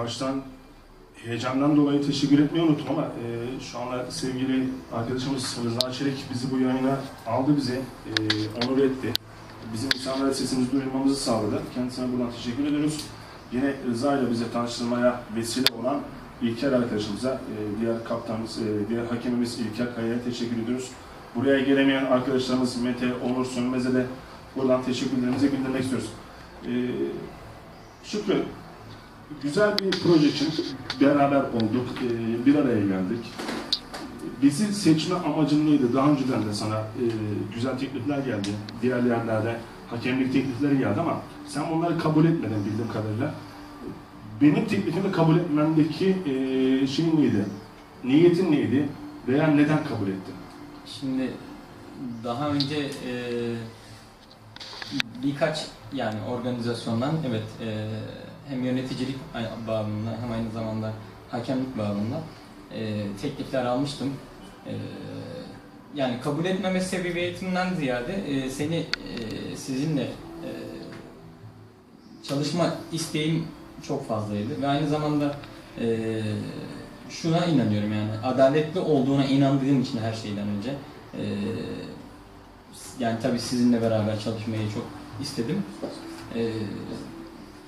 Baştan heyecandan dolayı teşekkür etmeyi unuttum ama e, şu anda sevgili arkadaşımız Rıza Çelik bizi bu yayına aldı bize, e, onur etti. Bizim insanlara sesimizi duyurmamızı sağladı. Kendisine buradan teşekkür ediyoruz. Yine Rıza ile bize tanıştırmaya vesile olan İlker arkadaşımıza, e, diğer kaptanımız, e, diğer hakemimiz İlker Kaya'ya teşekkür ediyoruz. Buraya gelemeyen arkadaşlarımız Mete, Onur Sönmez'e de buradan teşekkürlerimizi bildirmek istiyoruz. E, Şükrü, güzel bir proje için beraber olduk, e, bir araya geldik. Bizi seçme amacın neydi? Daha önceden de sana e, güzel teklifler geldi. Diğer yerlerde hakemlik teklifleri geldi ama sen onları kabul etmedin bildiğim kadarıyla. Benim teklifimi kabul etmendeki e, şey neydi? Niyetin neydi? Veya neden kabul ettin? Şimdi daha önce e, birkaç yani organizasyondan evet e, hem yöneticilik bağımında hem aynı zamanda hakemlik bağımında e, teklifler almıştım. E, yani kabul etmeme sebebiyetinden ziyade e, seni e, sizinle e, çalışma isteğim çok fazlaydı ve aynı zamanda e, şuna inanıyorum yani adaletli olduğuna inandığım için her şeyden önce e, yani tabii sizinle beraber çalışmayı çok istedim. E,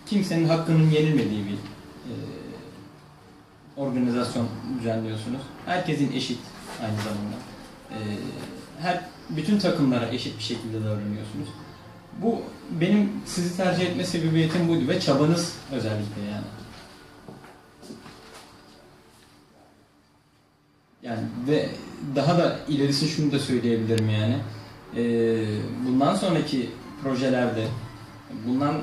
kimsenin hakkının yenilmediği bir e, organizasyon düzenliyorsunuz. Herkesin eşit aynı zamanda. E, her bütün takımlara eşit bir şekilde davranıyorsunuz. Bu benim sizi tercih etme sebebiyetim buydu ve çabanız özellikle yani. Yani ve daha da ilerisi şunu da söyleyebilirim yani. Ee, bundan sonraki projelerde, bundan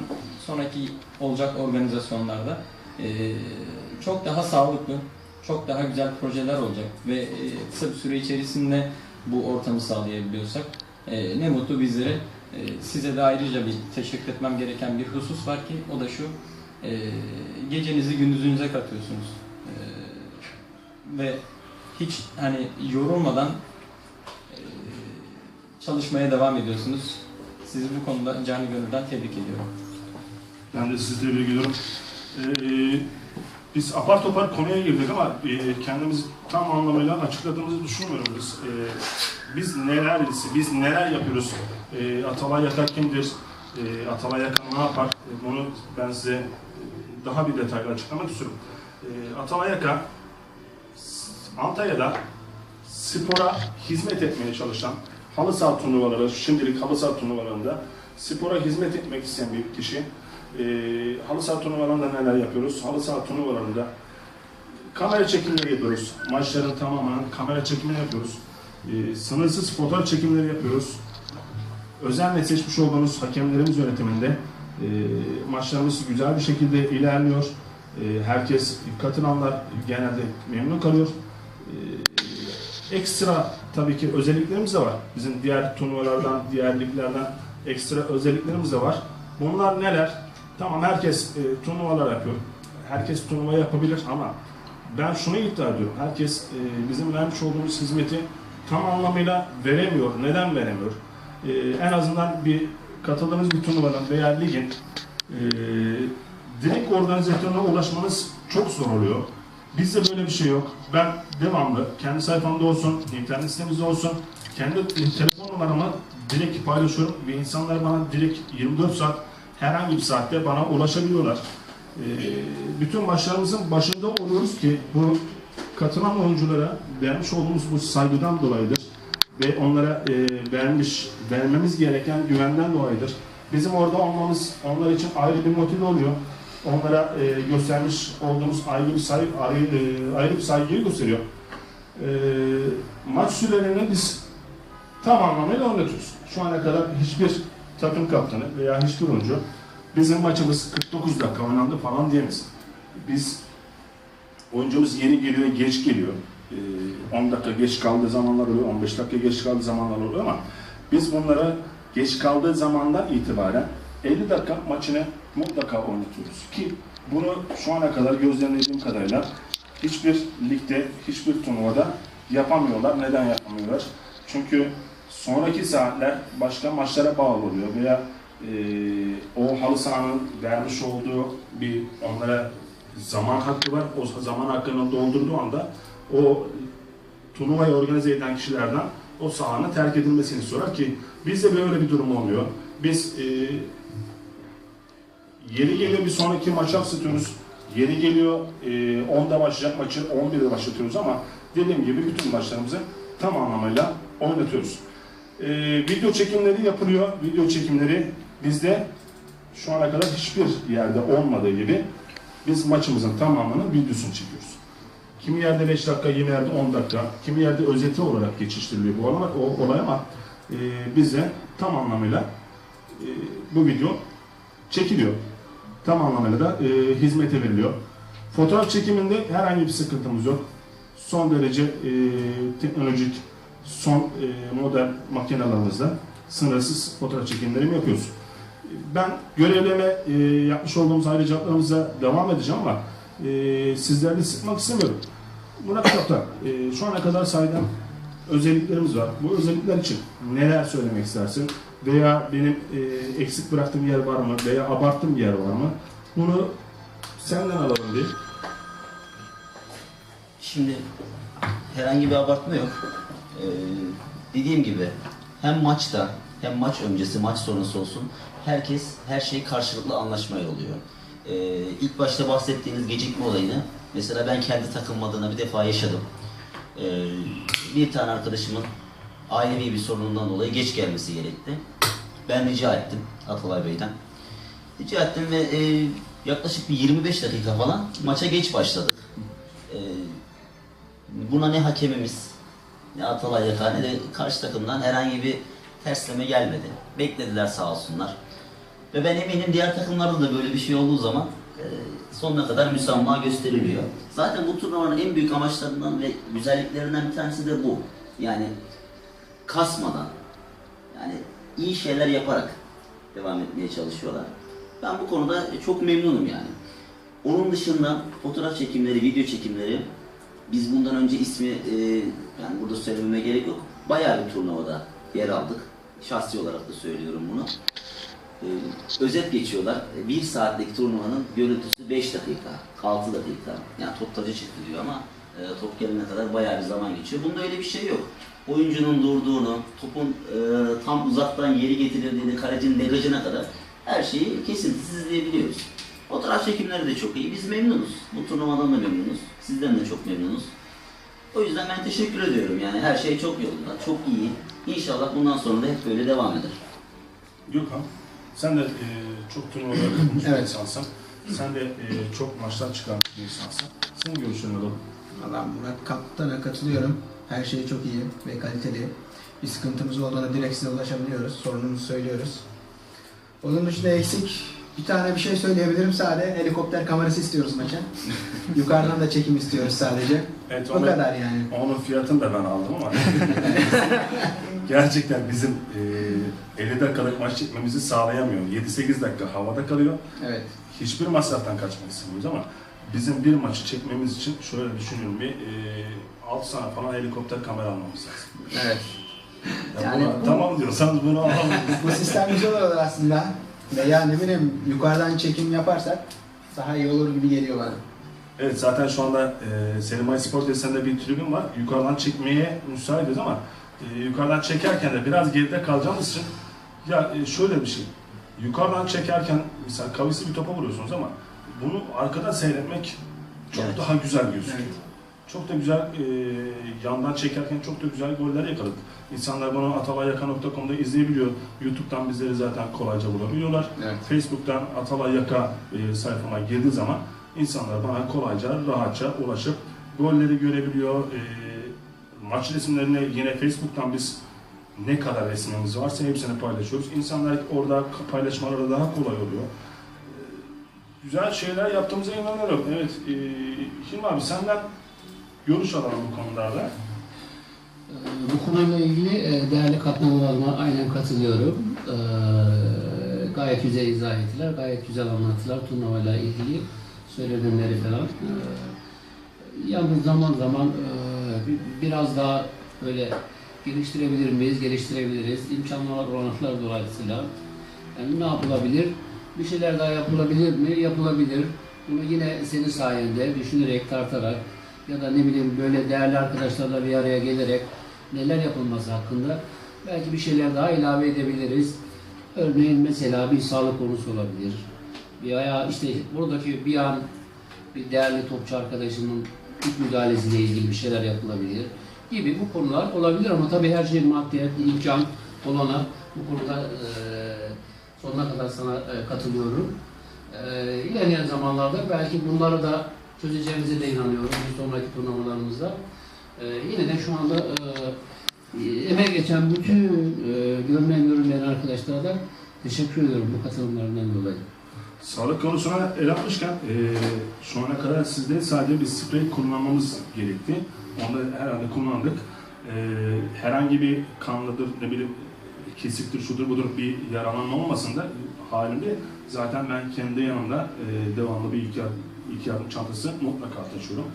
sonraki olacak organizasyonlarda ee, çok daha sağlıklı, çok daha güzel projeler olacak ve ee, kısa bir süre içerisinde bu ortamı sağlayabiliyorsak ee, ne mutlu bizlere. Ee, size de ayrıca bir teşekkür etmem gereken bir husus var ki o da şu. ee, gecenizi gündüzünüze katıyorsunuz. Ee, ve hiç hani yorulmadan e, çalışmaya devam ediyorsunuz. Sizi bu konuda canı gönülden tebrik ediyorum. Ben de sizi tebrik ediyorum. Ee, biz apar topar konuya girdik ama e, kendimizi tam anlamıyla açıkladığımızı düşünmüyorum biz. Ee, biz neleriz, biz neler yapıyoruz? Ee, Atalay Yakar kimdir? Ee, Atalay Yakar ne yapar? Ee, bunu ben size e, daha bir detaylı açıklamak istiyorum. Ee, Atalay Yakar Antalya'da spora hizmet etmeye çalışan halı saha turnuvaları, şimdilik halı saha turnuvalarında spora hizmet etmek isteyen bir kişi. Ee, halı saha turnuvalarında neler yapıyoruz? Halı saha turnuvalarında kamera çekimleri yapıyoruz. Maçların tamamen kamera çekimleri yapıyoruz. Ee, sınırsız fotoğraf çekimleri yapıyoruz. Özenle seçmiş olduğumuz hakemlerimiz yönetiminde e, maçlarımız güzel bir şekilde ilerliyor. E, herkes katılanlar genelde memnun kalıyor. Ee, ekstra tabii ki özelliklerimiz de var. Bizim diğer turnuvalardan, diğer liglerden ekstra özelliklerimiz de var. Bunlar neler? Tamam herkes e, turnuvalar yapıyor. Herkes turnuva yapabilir ama ben şunu iddia ediyorum. Herkes e, bizim vermiş olduğumuz hizmeti tam anlamıyla veremiyor. Neden veremiyor? E, en azından bir katıldığınız bir turnuvanın veya ligin e, direkt organizasyonuna ulaşmanız çok zor oluyor. Bizde böyle bir şey yok. Ben devamlı kendi sayfamda olsun, internet sitemizde olsun, kendi telefon numaramı direkt paylaşıyorum ve insanlar bana direkt 24 saat herhangi bir saatte bana ulaşabiliyorlar. Ee, bütün maçlarımızın başında oluyoruz ki bu katılan oyunculara vermiş olduğumuz bu saygıdan dolayıdır ve onlara e, vermiş vermemiz gereken güvenden dolayıdır. Bizim orada olmamız onlar için ayrı bir motive oluyor onlara e, göstermiş olduğumuz ayrı bir saygı, ayrı, e, ayrı bir saygıyı gösteriyor. Maç sürelerini biz tam anlamıyla oynatıyoruz. Şu ana kadar hiçbir takım kaptanı veya hiçbir oyuncu bizim maçımız 49 dakika oynandı falan diyemez. Biz oyuncumuz yeni geliyor, geç geliyor. E, 10 dakika geç kaldığı zamanlar oluyor, 15 dakika geç kaldığı zamanlar oluyor ama biz bunlara geç kaldığı zamandan itibaren 50 dakika maçını mutlaka oynatıyoruz. Ki bunu şu ana kadar gözlemlediğim kadarıyla hiçbir ligde, hiçbir turnuvada yapamıyorlar. Neden yapamıyorlar? Çünkü sonraki saatler başka maçlara bağlı oluyor veya e, o halı sahanın vermiş olduğu bir onlara zaman hakkı var. O zaman hakkını doldurduğu anda o turnuvayı organize eden kişilerden o sahanın terk edilmesini sorar ki bizde böyle bir durum olmuyor. Biz e, yeri geliyor bir sonraki maçı aksatıyoruz. Yeri geliyor e, 10'da başlayacak maçı 11'de başlatıyoruz ama dediğim gibi bütün maçlarımızı tam anlamıyla oynatıyoruz. E, video çekimleri yapılıyor. Video çekimleri bizde şu ana kadar hiçbir yerde olmadığı gibi biz maçımızın tamamının videosunu çekiyoruz. Kimi yerde 5 dakika, kimi yerde 10 dakika, kimi yerde özeti olarak geçiştiriliyor bu olay, o olay ama e, bize tam anlamıyla e, bu video çekiliyor. Tam anlamıyla da e, hizmete veriliyor. Fotoğraf çekiminde herhangi bir sıkıntımız yok. Son derece e, teknolojik, son e, model makinalarımızla sınırsız fotoğraf çekimlerimi yapıyoruz. Ben görevleme e, yapmış olduğumuz ayrıcalıklarımıza devam edeceğim ama e, sizlerle sıkmak istemiyorum. Murat Kaptan, e, şu ana kadar saydığım özelliklerimiz var. Bu özellikler için neler söylemek istersin? Veya benim e, eksik bıraktığım yer var mı? Veya abarttığım yer var mı? Bunu senden alalım diye. Şimdi herhangi bir abartma yok. Ee, dediğim gibi hem maçta hem maç öncesi maç sonrası olsun herkes her şey karşılıklı anlaşmayla oluyor. Ee, ilk başta bahsettiğiniz gecikme olayını mesela ben kendi takım adına bir defa yaşadım. Ee, bir tane arkadaşımın ailevi bir sorunundan dolayı geç gelmesi gerekti. Ben rica ettim Atalay Bey'den. Rica ettim ve e, yaklaşık bir 25 dakika falan maça geç başladık. Ee, Buna ne hakemimiz, ne Atalay Yaka ne de karşı takımdan herhangi bir tersleme gelmedi. Beklediler sağ olsunlar. Ve ben eminim diğer takımlarda da böyle bir şey olduğu zaman e, sonuna kadar müsamaha gösteriliyor. Zaten bu turnuvanın en büyük amaçlarından ve güzelliklerinden bir tanesi de bu. Yani kasmadan, yani iyi şeyler yaparak devam etmeye çalışıyorlar. Ben bu konuda çok memnunum yani. Onun dışında fotoğraf çekimleri, video çekimleri biz bundan önce ismi e, yani burada söylememe gerek yok. Bayağı bir turnuvada yer aldık. Şahsi olarak da söylüyorum bunu. E, özet geçiyorlar. E, Bir saatlik turnuvanın görüntüsü 5 dakika, 6 dakika. Yani top taca çıktı ama e, top gelene kadar bayağı bir zaman geçiyor. Bunda öyle bir şey yok. Oyuncunun durduğunu, topun e, tam uzaktan yeri getirildiğini, kalecinin degajına kadar her şeyi kesintisiz izleyebiliyoruz. Fotoğraf çekimleri de çok iyi. Biz memnunuz. Bu turnuvadan da memnunuz. Sizden de çok memnunuz. O yüzden ben teşekkür ediyorum. Yani her şey çok yolunda, çok iyi. İnşallah bundan sonra da hep böyle devam eder. Gökhan, sen de e, çok turnuvalara katılmış bir Evet. insansın. Sen de e, çok maçlar çıkan bir insansın. Senin görüşlerini alalım. Valla Murat Kaptan'a katılıyorum. Her şey çok iyi ve kaliteli. Bir sıkıntımız olduğunda direkt size ulaşabiliyoruz. Sorunumuzu söylüyoruz. Onun dışında eksik bir tane bir şey söyleyebilirim sadece. Helikopter kamerası istiyoruz maça. Yukarıdan da çekim istiyoruz sadece. Evet, O kadar yani. Onun fiyatını da ben aldım ama gerçekten bizim e, 50 dakikalık maç çekmemizi sağlayamıyor. 7-8 dakika havada kalıyor. Evet. Hiçbir masraftan kaçmak istemiyoruz ama bizim bir maçı çekmemiz için şöyle düşünüyorum bir e, 6 sene falan helikopter kamera almamız lazım. Evet. Ya Yani buna- bu- tamam diyorsanız bunu alamayız. Bu sistem güzel olur aslında. Veya ne bileyim yukarıdan çekim yaparsak daha iyi olur gibi geliyor bana. Evet zaten şu anda e, Selimay Spor Tesisinde bir tribün var. Yukarıdan çekmeye müsaitiz ama e, yukarıdan çekerken de biraz geride kalacağımız için ya e, şöyle bir şey. Yukarıdan çekerken mesela kavisli bir topa vuruyorsunuz ama bunu arkadan seyretmek çok Evet. daha güzel gözüküyor. Evet. Çok da güzel e, yandan çekerken çok da güzel goller yakaladık. İnsanlar bunu atalayyaka.com'da izleyebiliyor. YouTube'dan bizleri zaten kolayca bulabiliyorlar. Evet. Facebook'tan Atalay Yaka e, sayfama girdiği zaman insanlar bana kolayca, rahatça ulaşıp golleri görebiliyor. E, maç resimlerini yine Facebook'tan biz ne kadar resmimiz varsa hepsini paylaşıyoruz. İnsanlar orada paylaşmaları daha kolay oluyor. E, güzel şeyler yaptığımıza inanıyorum. Evet, e, Hilmi abi senden görüş alalım bu konularda. Ee, Bu konuyla ilgili e, değerli katılımlarıma aynen katılıyorum. Ee, Gayet güzel izah ettiler, gayet güzel anlattılar turnuvayla ilgili söylenenleri falan. Ee, Yalnız zaman zaman e, bi- biraz daha böyle geliştirebilir miyiz, geliştirebiliriz. İmkanlar, olanaklar dolayısıyla yani ne yapılabilir? Bir şeyler daha yapılabilir mi? Yapılabilir. Bunu yine senin sayende düşünerek, tartarak ya da ne bileyim böyle değerli arkadaşlarla bir araya gelerek neler yapılması hakkında belki bir şeyler daha ilave edebiliriz. Örneğin mesela bir sağlık konusu olabilir. Bir işte buradaki bir an bir değerli topçu arkadaşının ilk müdahalesiyle ilgili bir şeyler yapılabilir gibi bu konular olabilir ama tabii her şey maddiyet, imkan olana bu konuda eee sonuna kadar sana eee, katılıyorum. Eee ilerleyen zamanlarda belki bunları da çözeceğimize de inanıyorum bir sonraki turnuvalarımızda. Eee yine de şu anda eee emeğe geçen bütün eee görünen görünmeyen arkadaşlara da teşekkür ediyorum bu katılımlarından dolayı. Sağlık konusuna el atmışken e, şu ana kadar sizde sadece bir sprey kullanmamız gerekti. Onu da herhalde kullandık. E, herhangi bir kanlıdır, ne bileyim kesiktir, şudur budur bir yaralanma olmasın da halinde zaten ben kendi yanımda e, devamlı bir ilk ilk yardım çantası mutlaka taşıyorum.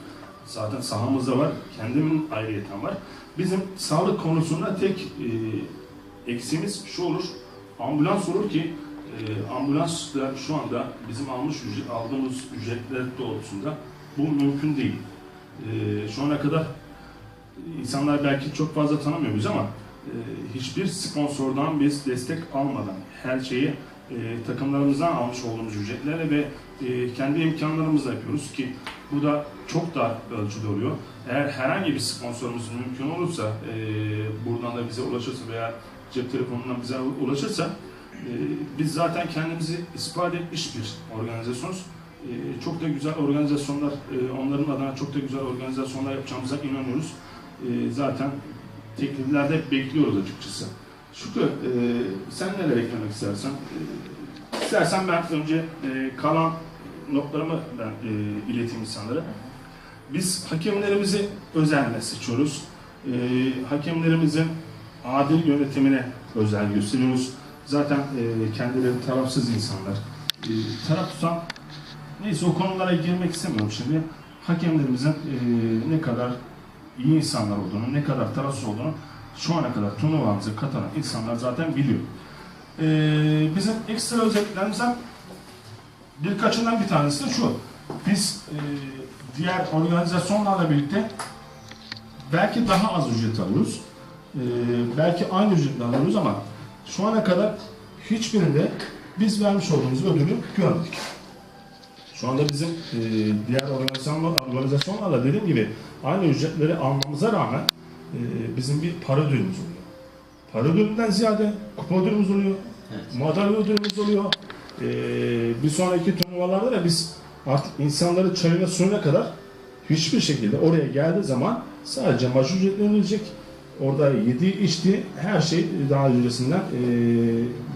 Zaten sahamızda var, kendimin ayrıyeten var. Bizim sağlık konusunda tek e, eksiğimiz şu olur, ambulans olur ki e, ambulans da şu anda bizim almış ücret, aldığımız ücretler doğrultusunda bu mümkün değil. E, şu ana kadar insanlar belki çok fazla tanımıyor biz ama e, hiçbir sponsordan biz destek almadan her şeyi e, takımlarımızdan almış olduğumuz ücretlerle ve e, kendi imkanlarımızla yapıyoruz ki bu da çok da ölçüde oluyor. Eğer herhangi bir sponsorumuz mümkün olursa, e, buradan da bize ulaşırsa veya cep telefonundan bize ulaşırsa e, biz zaten kendimizi ispat etmiş bir organizasyonuz. E, çok da güzel organizasyonlar, e, onların adına çok da güzel organizasyonlar yapacağımıza inanıyoruz. E, zaten tekliflerde bekliyoruz açıkçası. Şükrü, e, sen neler eklemek istersen? E, istersen ben önce e, kalan notlarımı ben e, ileteyim insanlara. Biz hakemlerimizi özenle seçiyoruz. E, hakemlerimizin adil yönetimine özen gösteriyoruz. Zaten e, kendileri tarafsız insanlar. E, taraf tutan, neyse o konulara girmek istemiyorum şimdi. Hakemlerimizin e, ne kadar iyi insanlar olduğunu, ne kadar tarafsız olduğunu şu ana kadar turnuvamıza katılan insanlar zaten biliyor. E, bizim ekstra özelliklerimizden birkaçından bir tanesi de şu. Biz e, diğer organizasyonlarla birlikte belki daha az ücret alıyoruz. E, belki aynı ücretle alıyoruz ama şu ana kadar hiçbirinde biz vermiş olduğumuz ödülü görmedik. Şu anda bizim e, diğer organizasyonlar, organizasyonlarla dediğim gibi aynı ücretleri almamıza rağmen e, bizim bir para ödülümüz oluyor. Para ödülünden ziyade kupa ödülümüz oluyor, Evet. madalya ödülümüz oluyor. E, bir sonraki turnuvalarda da biz artık insanları çayına suyuna kadar hiçbir şekilde oraya geldiği zaman sadece maç ücretleri ödeyecek. Orada yedi içti her şey daha öncesinden e,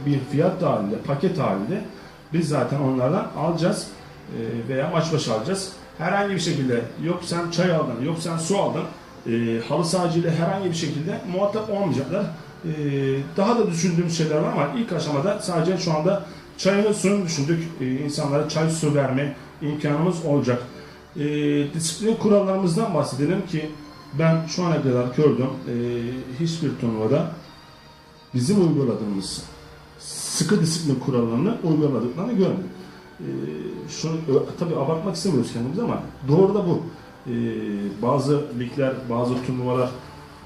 bir fiyat halinde, paket halinde biz zaten onlardan alacağız e, veya maç başı alacağız. Herhangi bir şekilde yok sen çay aldın, yok sen su aldın. E, halı sahacıyla herhangi bir şekilde muhatap olmayacaklar. E, daha da düşündüğümüz şeyler var ama ilk aşamada sadece şu anda çayını suyunu düşündük. E, insanlara çay su verme imkanımız olacak. E, disiplin kurallarımızdan bahsedelim ki ben şu ana kadar gördüm e, hiçbir turnuvada bizim uyguladığımız sıkı disiplin kurallarını uyguladıklarını görmedim. E, şunu tabii abartmak istemiyoruz kendimiz ama doğru da bu. E, bazı ligler, bazı turnuvalar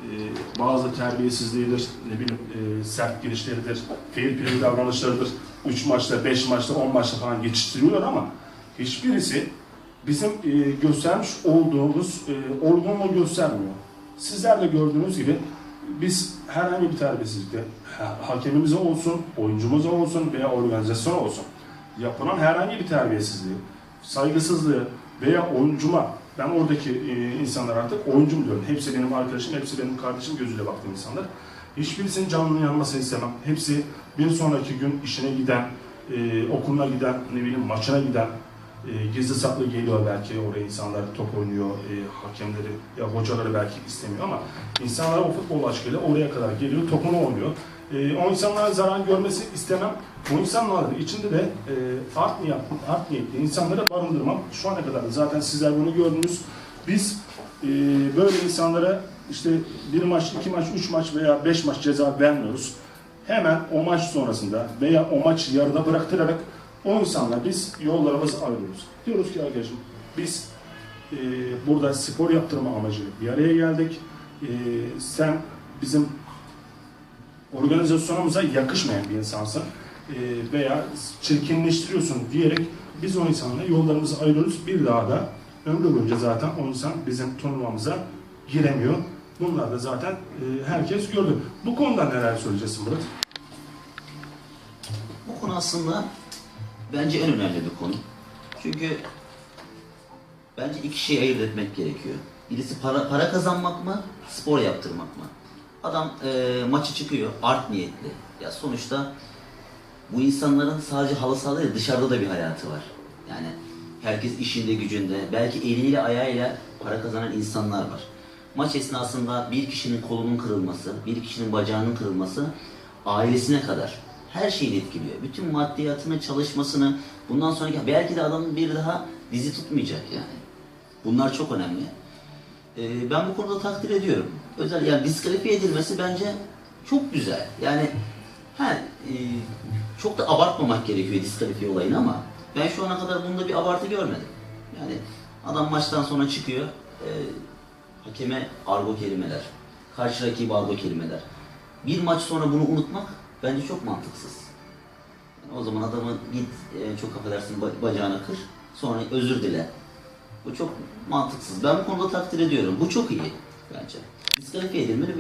e, bazı terbiyesizliğidir, ne bileyim e, sert girişleridir, fair play davranışlarıdır. 3 maçta, 5 maçta, 10 maçta falan geçiştiriyorlar ama hiçbirisi bizim e, göstermiş olduğumuz e, olgunluğu göstermiyor. Sizler de gördüğünüz gibi biz herhangi bir terbiyesizlikte ha- hakemimize olsun, oyuncumuza olsun veya organizasyon olsun yapılan herhangi bir terbiyesizliği, saygısızlığı veya oyuncuma ben oradaki e, insanlar artık oyuncum diyorum. Hepsi benim arkadaşım, hepsi benim kardeşim gözüyle baktığım insanlar. Hiçbirisinin canının yanmasını istemem. Hepsi bir sonraki gün işine giden, e, okuluna giden, ne bileyim maçına giden, e, gizli saklı geliyor belki oraya insanlar top oynuyor, e, hakemleri ya hocaları belki istemiyor ama insanlar o futbol aşkıyla oraya kadar geliyor, topunu oynuyor. E, o insanlara zarar görmesi istemem. Bu insanların içinde de e, art, niyet, art niyetli insanları barındırmam. Şu ana kadar da zaten sizler bunu gördünüz. Biz e, böyle insanlara işte bir maç, iki maç, üç maç veya beş maç ceza vermiyoruz. Hemen o maç sonrasında veya o maç yarıda bıraktırarak O insanla biz yollarımızı ayrılıyoruz. Diyoruz ki arkadaşım biz e, burada spor yaptırma amacıyla bir araya geldik. E, sen bizim organizasyonumuza yakışmayan bir insansın e, veya çirkinleştiriyorsun diyerek biz o insanla yollarımızı ayırıyoruz. Bir daha da ömrü boyunca zaten o insan bizim turnuvamıza giremiyor. Bunlar da zaten e, herkes gördü. Bu konuda neler söyleyeceksin Murat? Bu konu aslında bence en önemli bir konu. Çünkü bence iki şeyi ayırt etmek gerekiyor. Birisi para, para kazanmak mı, spor yaptırmak mı? Adam e, maçı çıkıyor, art niyetli. Ya sonuçta bu insanların sadece halı sahada değil, dışarıda da bir hayatı var. Yani herkes işinde gücünde, belki eliyle ayağıyla para kazanan insanlar var. Maç esnasında bir kişinin kolunun kırılması, bir kişinin bacağının kırılması ailesine kadar her şeyi etkiliyor. Bütün maddiyatını, çalışmasını, bundan sonraki belki de adamın bir daha dizi tutmayacak yani. Bunlar çok önemli. Ee, ben bu konuda takdir ediyorum. Özel yani diskalifiye edilmesi bence çok güzel. Yani ha, e, çok da abartmamak gerekiyor diskalifiye olayını ama ben şu ana kadar bunda bir abartı görmedim. Yani adam maçtan sonra çıkıyor, e, hakeme argo kelimeler, karşı rakibe argo kelimeler. Bir maç sonra bunu unutmak bence çok mantıksız. Yani o zaman adamı git e, çok affedersin ba- bacağını kır, sonra özür dile. Bu çok mantıksız. Ben bu konuda takdir ediyorum. Bu çok iyi bence. Diskalifiye edilmeli